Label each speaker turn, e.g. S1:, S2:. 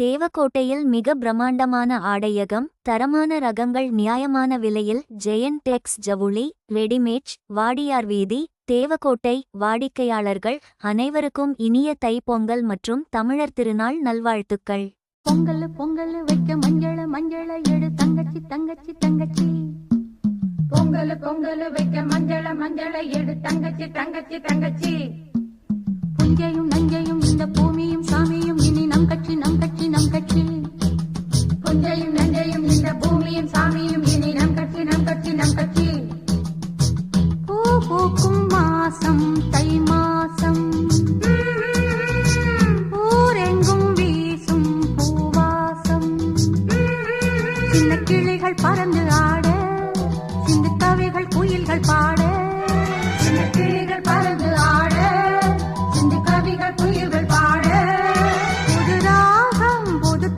S1: தேவக்கோட்டையில் மிக பிரமாண்டமான ஆடையகம் தரமான ரகங்கள் நியாயமான விலையில் ஜெயன் டெக்ஸ் ஜவுளி ரெடிமேட் வாடியார் வீதி தேவக்கோட்டை வாடிக்கையாளர்கள் அனைவருக்கும் இனிய தைப்பொங்கல் மற்றும் தமிழர் திருநாள் நல்வாழ்த்துக்கள்.
S2: பொங்கல் பொங்கல் வைக்க மஞ்சள மஞ்சள எடு தங்கச்சி தங்கச்சி தங்கச்சி.
S3: பொங்கல் பொங்கல் வைக்க மஞ்சள மஞ்சள எடு தங்கச்சி தங்கச்சி தங்கச்சி.
S2: புஞ்சையும் பூக்கும் மாசம்
S3: தை மாசம். ஊரெங்கும் வீசும் பூவாசம். சின்ன கிளிகள் பறந்து ஆட சிந்து கவிகள் குயில்கள்
S2: பாட. சின்ன கிளிகள் பறந்து ஆட சிந்து கவிகள் குயில்கள் பாட. புது ராகம் புது